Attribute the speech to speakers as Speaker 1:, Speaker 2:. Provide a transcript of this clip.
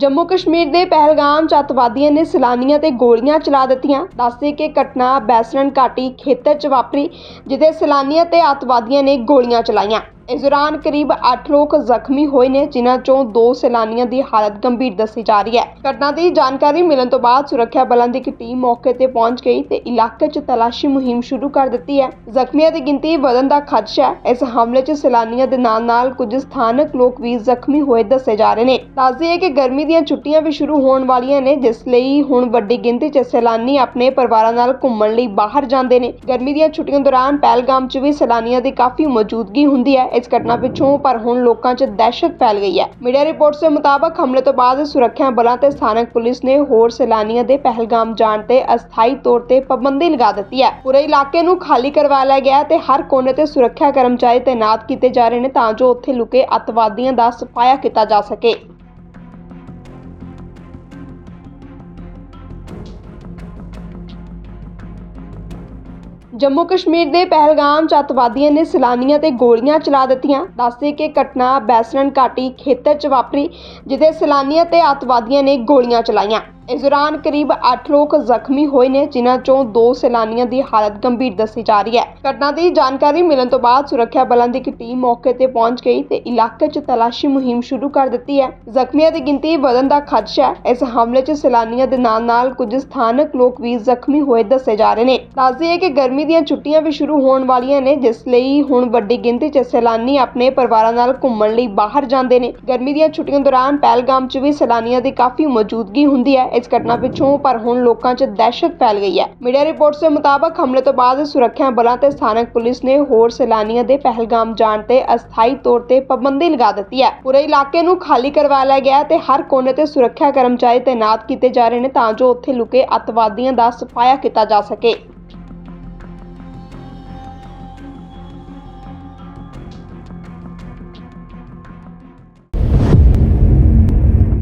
Speaker 1: ਜੰਮੂ ਕਸ਼ਮੀਰ ਦੇ ਪਹਿਲਗਾਮ ਚ ਅੱਤਵਾਦੀਆਂ ਨੇ ਸੈਲਾਨੀਆਂ ਤੇ ਗੋਲੀਆਂ ਚਲਾ ਦਿੱਤੀਆਂ। ਦੱਸਦੇ ਕਿ ਘਟਨਾ ਬੈਸਰਨ ਘਾਟੀ ਖੇਤਰ ਚ ਵਾਪਰੀ, ਜਿੱਥੇ ਸੈਲਾਨੀਆਂ ਤੇ ਅੱਤਵਾਦੀਆਂ ਨੇ ਗੋਲੀਆਂ ਚਲਾਈਆਂ। ਇਸ ਦੌਰਾਨ ਕਰੀਬ 8 ਲੋਕ ਜ਼ਖਮੀ ਹੋਏ ਨੇ, ਜਿਨ੍ਹਾਂ ਚੋਂ ਦੋ ਸੈਲਾਨੀਆਂ ਦੀ ਹਾਲਤ ਗੰਭੀਰ ਦੱਸੀ ਜਾ ਰਹੀ ਹੈ। ਘਟਨਾ ਦੀ ਜਾਣਕਾਰੀ ਮਿਲਣ ਤੋਂ ਬਾਅਦ ਸੁਰੱਖਿਆ ਬਲਾਂ ਦੀ ਇੱਕ ਟੀਮ ਮੌਕੇ ਤੇ ਪਹੁੰਚ ਗਈ ਤੇ ਇਲਾਕੇ 'ਚ ਤਲਾਸ਼ੀ ਮੁਹਿੰਮ ਸ਼ੁਰੂ ਕਰ ਦਿੱਤੀ ਹੈ। ਜ਼ਖਮੀਆਂ ਦੀ ਗਿਣਤੀ ਵਧਣ ਦਾ ਖਦਸ਼ਾ ਹੈ। ਇਸ ਹਮਲੇ 'ਚ ਸੈਲਾਨੀਆਂ ਦੇ ਨਾਲ-ਨਾਲ ਕੁਝ ਸਥਾਨਕ ਲੋਕ ਵੀ ਜ਼ਖਮੀ ਹੋਏ ਦੱਸੇ ਜਾ ਰਹੇ ਨੇ। ਦੱਸਦੇ ਹੈ ਕਿ ਗਰਮੀ ਦੀਆਂ ਛੁੱਟੀਆਂ ਵੀ ਸ਼ੁਰੂ ਹੋਣ ਵਾਲੀਆਂ ਨੇ, ਜਿਸ ਲਈ ਹੁਣ ਵੱਡੀ ਗਿਣਤੀ 'ਚ ਸੈਲਾਨੀ ਆਪਣੇ ਪਰਿਵਾਰਾਂ ਨਾਲ ਘੁੰਮਣ ਲਈ ਬਾਹਰ ਜਾਂਦੇ ਨੇ। ਗਰਮੀ ਦੀਆਂ ਛੁੱਟੀਆਂ ਦੌਰਾਨ ਪਹਿਲਗਾਮ 'ਚ ਵੀ ਸੈਲਾਨੀਆਂ ਦੀ ਕਾਫੀ ਮੌਜੂਦਗੀ ਹੁੰਦੀ ਹੈ। ਇਸ ਘਟਨਾ ਪਿੱਛੋਂ, ਪਰ ਹੁਣ ਲੋਕਾਂ 'ਚ ਦਹਿਸ਼ਤ ਫੈਲ ਗਈ ਹੈ। ਮੀਡੀਆ ਰਿਪੋਰਟਸ ਦੇ ਮੁਤਾਬਕ, ਹਮਲੇ ਤੋਂ ਬਾਅਦ ਸੁਰੱਖਿਆ ਬਲਾਂ ਤੇ ਸਥਾਨਕ ਪੁਲਿਸ ਨੇ ਹੋਰ ਸੈਲਾਨੀਆਂ ਦੇ ਪਹਿਲਗਾਮ ਜਾਣ ਤੇ ਅਸਥਾਈ ਤੌਰ ਤੇ ਪਾਬੰਦੀ ਲਗਾ ਦਿੱਤੀ ਹੈ। ਪੂਰੇ ਇਲਾਕੇ ਨੂੰ ਖਾਲੀ ਕਰਵਾ ਲਿਆ ਗਿਆ ਤੇ ਹਰ ਕੋਨੇ ਤੇ ਸੁਰੱਖਿਆ ਕਰਮਚਾਰੀ ਤਾਇਨਾਤ ਕੀਤੇ ਜਾ ਰਹੇ ਨੇ ਤਾਂ ਜੋ ਉੱਥੇ ਲੁਕੇ ਅੱਤਵਾਦੀਆਂ ਦਾ ਸਫਾਇਆ ਕੀਤਾ ਜਾ ਸਕੇ। ਜੰਮੂ ਕਸ਼ਮੀਰ ਦੇ ਪਹਿਲਗਾਮ ਚ ਅੱਤਵਾਦੀਆਂ ਨੇ ਸੈਲਾਨੀਆਂ ਤੇ ਗੋਲੀਆਂ ਚਲਾ ਦਿੱਤੀਆਂ। ਦੱਸਦੇ ਕਿ ਘਟਨਾ ਬੈਸਰਨ ਘਾਟੀ ਖੇਤਰ ਚ ਵਾਪਰੀ, ਜਿੱਥੇ ਸੈਲਾਨੀਆਂ ਤੇ ਅੱਤਵਾਦੀਆਂ ਨੇ ਗੋਲੀਆਂ ਚਲਾਈਆਂ। ਇਸ ਦੌਰਾਨ ਕਰੀਬ 8 ਲੋਕ ਜ਼ਖਮੀ ਹੋਏ ਨੇ, ਜਿਨ੍ਹਾਂ ਚੋਂ ਦੋ ਸੈਲਾਨੀਆਂ ਦੀ ਹਾਲਤ ਗੰਭੀਰ ਦੱਸੀ ਜਾ ਰਹੀ ਹੈ। ਘਟਨਾ ਦੀ ਜਾਣਕਾਰੀ ਮਿਲਣ ਤੋਂ ਬਾਅਦ ਸੁਰੱਖਿਆ ਬਲਾਂ ਦੀ ਇੱਕ ਟੀਮ ਮੌਕੇ ਤੇ ਪਹੁੰਚ ਗਈ ਤੇ ਇਲਾਕੇ 'ਚ ਤਲਾਸ਼ੀ ਮੁਹਿੰਮ ਸ਼ੁਰੂ ਕਰ ਦਿੱਤੀ ਹੈ। ਜ਼ਖਮੀਆਂ ਦੀ ਗਿਣਤੀ ਵਧਣ ਦਾ ਖਦਸ਼ਾ ਹੈ। ਇਸ ਹਮਲੇ 'ਚ ਸੈਲਾਨੀਆਂ ਦੇ ਨਾਲ-ਨਾਲ ਕੁਝ ਸਥਾਨਕ ਲੋਕ ਵੀ ਜ਼ਖਮੀ ਹੋਏ ਦੱਸੇ ਜਾ ਰਹੇ ਨੇ। ਦੱਸਦੇ ਹੈ ਕਿ ਗਰਮੀ ਦੀਆਂ ਛੁੱਟੀਆਂ ਵੀ ਸ਼ੁਰੂ ਹੋਣ ਵਾਲੀਆਂ ਨੇ, ਜਿਸ ਲਈ ਹੁਣ ਵੱਡੀ ਗਿਣਤੀ 'ਚ ਸੈਲਾਨੀ ਆਪਣੇ ਪਰਿਵਾਰਾਂ ਨਾਲ ਘੁੰਮਣ ਲਈ ਬਾਹਰ ਜਾਂਦੇ ਨੇ। ਗਰਮੀ ਦੀਆਂ ਛੁੱਟੀਆਂ ਦੌਰਾਨ ਪਹਿਲਗਾਮ 'ਚ ਵੀ ਸੈਲਾਨੀਆਂ ਦੀ ਕਾਫੀ ਮੌਜੂਦਗੀ ਹੁੰਦੀ ਹੈ। ਇਸ ਘਟਨਾ ਪਿੱਛੋਂ, ਪਰ ਹੁਣ ਲੋਕਾਂ 'ਚ ਦਹਿਸ਼ਤ ਫੈਲ ਗਈ ਹੈ। ਮੀਡੀਆ ਰਿਪੋਰਟਸ ਦੇ ਮੁਤਾਬਕ, ਹਮਲੇ ਤੋਂ ਬਾਅਦ ਸੁਰੱਖਿਆ ਬਲਾਂ ਤੇ ਸਥਾਨਕ ਪੁਲਿਸ ਨੇ ਹੋਰ ਸੈਲਾਨੀਆਂ ਦੇ ਪਹਿਲਗਾਮ ਜਾਣ ਤੇ ਅਸਥਾਈ ਤੌਰ ਤੇ ਪਾਬੰਦੀ ਲਗਾ ਦਿੱਤੀ ਹੈ। ਪੂਰੇ ਇਲਾਕੇ ਨੂੰ ਖਾਲੀ ਕਰਵਾ ਲਿਆ ਗਿਆ ਤੇ ਹਰ ਕੋਨੇ ਤੇ ਸੁਰੱਖਿਆ ਕਰਮਚਾਰੀ ਤਾਇਨਾਤ ਕੀਤੇ ਜਾ ਰਹੇ ਨੇ ਤਾਂ ਜੋ ਉੱਥੇ ਲੁਕੇ ਅੱਤਵਾਦੀਆਂ ਦਾ ਸਫਾਇਆ ਕੀਤਾ ਜਾ ਸਕੇ।